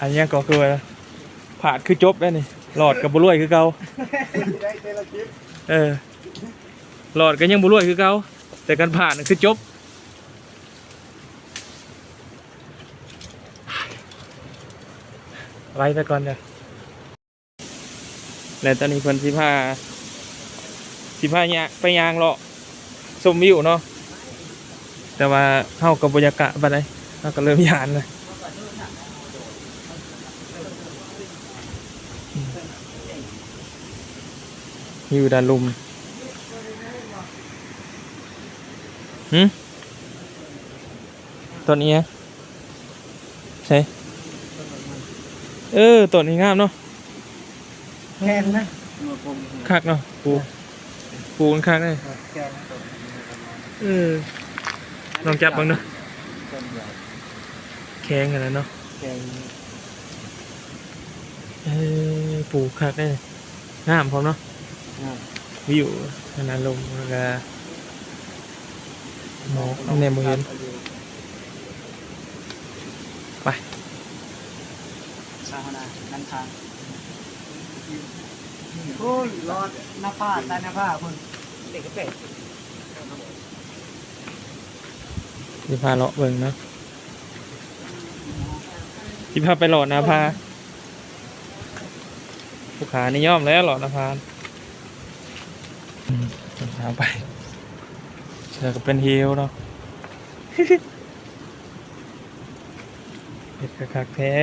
อันนี้ก็คือว่าผาดคือจบแล้วนี่หลอดกับบุรวยคือเก่าเออหลอดก็ยังบุรวยคือเก่าแต่การผ่านน่ะคือจบไว้ไปก่อนเดี๋ยวแล้วตอนนี้เพิ่นสิพาสิพาเนี่ยไปยางเลาะชมวิวเนาะแต่ว่าเฮากับบรรยากาศบัดไดเฮาก็เริ่มยานเลย อยู่ด้านลุมหืมต้นนี้อะใช่เออต้นนี้งามเนาะแค่นะคักเนาะปูปูมันคักเลยแค่นะเออลองจับบ้างเนาะแข็งกันแล้วเนาะแค่เออปูคักเลยงามพร้อมเนาะ วิวขนาดลมแล้วก็หมอกแนมบ่เห็นไปชาวนานันทางโอ้ยรอดหน้าผ้าใต้หน้าผ้าคนเด็กก็เป็ดสิพาเลาะเบิ่งเนาะสิพาไปหลอดนาพาผู้ขานี่ย่อมแล้วหลอดนาพาอืม ทางไปเชื่อก็เป็นเฮลเนาะเห็ดคักแท้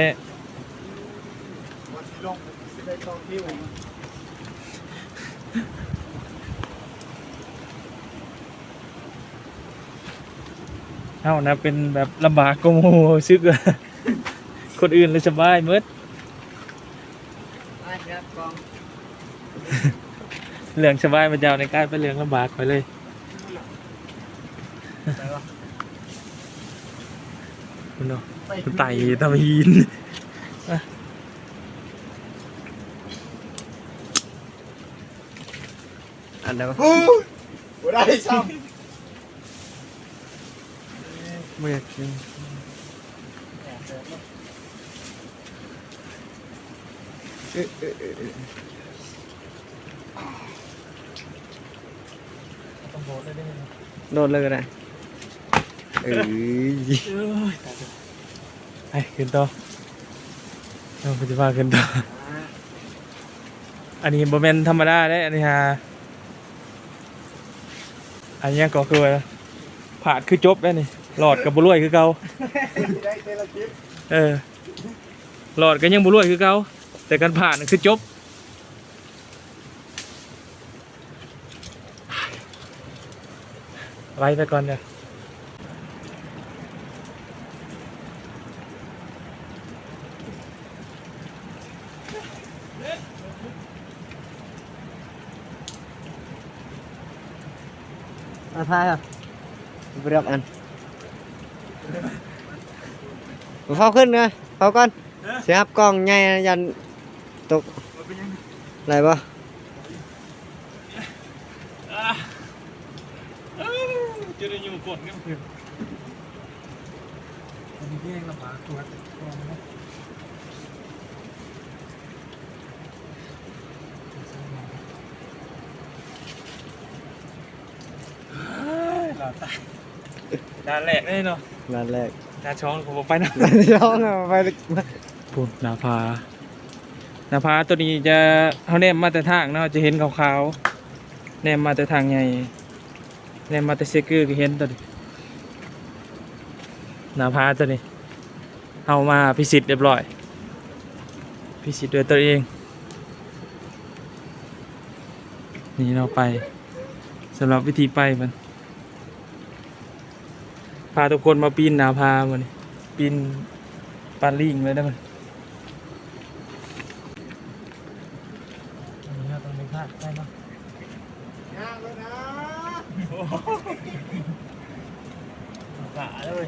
เอ้านะเป็นแบบลำบากก็โมซึกอะคนอื่นเลยสบายมืดไอ้ครับกอง เรื่องสบายมันยาวในการเป็นเรื่องลำบากไปเลยไปวะคุณเนาะคุณไต่ตะวีนอันเดียวโอ้ยบ่ได้ซ้เมื่อยจริงต้อง โดได้ไหมำโดนเลยนะเอ้ยไปขึ้นต่อเราปฏิบัติขึ้นต่ออันนี้โมเมนธรรมดาได้อันนี้ฮะอันนี้ก็คือว่าผาดคือจบแล้วนี่หลอดกับบุรวยคือเก่าเออหลอดก็ยังบุรวยคือเก่าแต่การผ่านน่ะคือจบ ไว้ไปก่อนเดี๋ยวมาทายอะไปเรียกอันเข้าขึ้นนะเข้าก่อนเสียบกล้องใหญ่ยันตกอะไรบ่ จะได้อยู่กดกันคืออันนี้เรียกลำบากตัวตัวนะเราตายด้านแรกเลยเนาะนั่นแรกด้านช้อนผมบอกไปนะย้อนเอาไปเลยพูนาพานาพาตัวนี้จะเขาแนมมาแต่ทางเนาะจะเห็นขาวๆแนมมาแต่ทางใหญ่ แนมมาแต่เซกือก็เห็นตัวนี้นาพาตัวนี้เอามาพิสิทธิ์เรียบร้อย พิสิทธิ์ด้วยตัวเอง นี่เราไปสำหรับวิธีไปมันพาทุกคนมาปีนนาพามันปีนปาลิงเลยได้มันนี้เราต้องไปพลาดได้ไหมยากเลยนะ กะเลย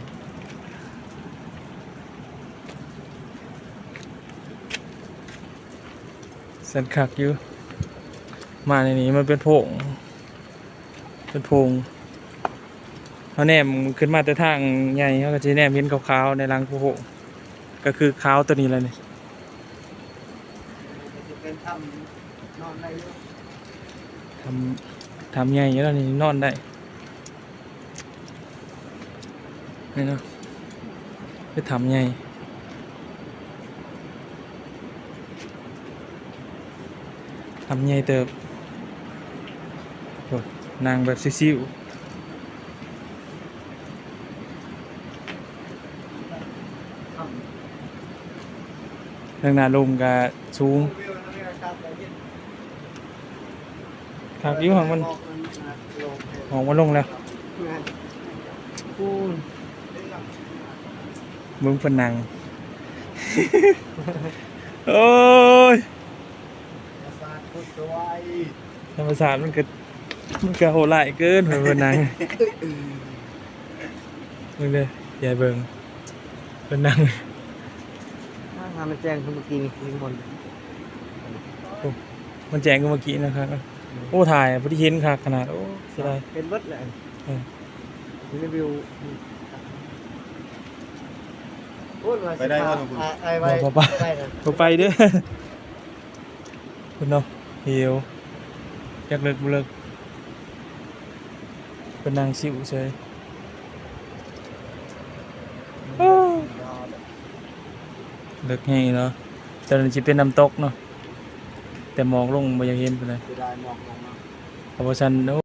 เส้นคักอยู่มาในนี้มันเป็นโพงเป็นโพงเขาแนมขึ้นมาแต่ทางใหญ่เขาก็จะแนมเห็นขาวๆในรังโพงก็คือขาวตัวนี้แหละนี่จะเป็นทำนอนได้อยู่ ทำทำใหญ่อยู่แล้วนี่นอนได้นี่เนาะคือทำใหญ่ทำใหญ่เติบโอ้นางแบบซิวๆทำเรื่องหนาลมก็สูง วิวนะไม่ได้ตามใจเย็น ครับยิ้วของมันลงนะลงของมันลงแล้วงานปูนมึงเป็นนางโอ้ยประสาทพุทธไว้ธรรมศาสตร์มันก็มันก็โหดหลายเกินเป็นนางมึงเด้อยายเบิงเป็นนางถ้าทำมันแจ้งคือเมื่อกี้นี่ลิงบนมันแจ้งกันเมื่อกี้นะครับ โอ้ถ่ายพอดีเห็นค่ะขนาดโอ้เสียดายเป็นเบิดเลยเออ รีวิวพูดว่าไปได้สิบ่พาทุกคนอะไอ้ไว้บ่บ่ได้นะก็ไปเด้อ คุณเนาะเหี่ยวอยากเลิกบ่เลิกเป็นนางสิวเฉยโอ้เลิกแห้งเนาะแต่มันจะเป็นน้ำตกเนาะ แต่มองลงบ่อยากเห็นไปเลยเสียดายมองลงมาเพราะว่าฉันโอ้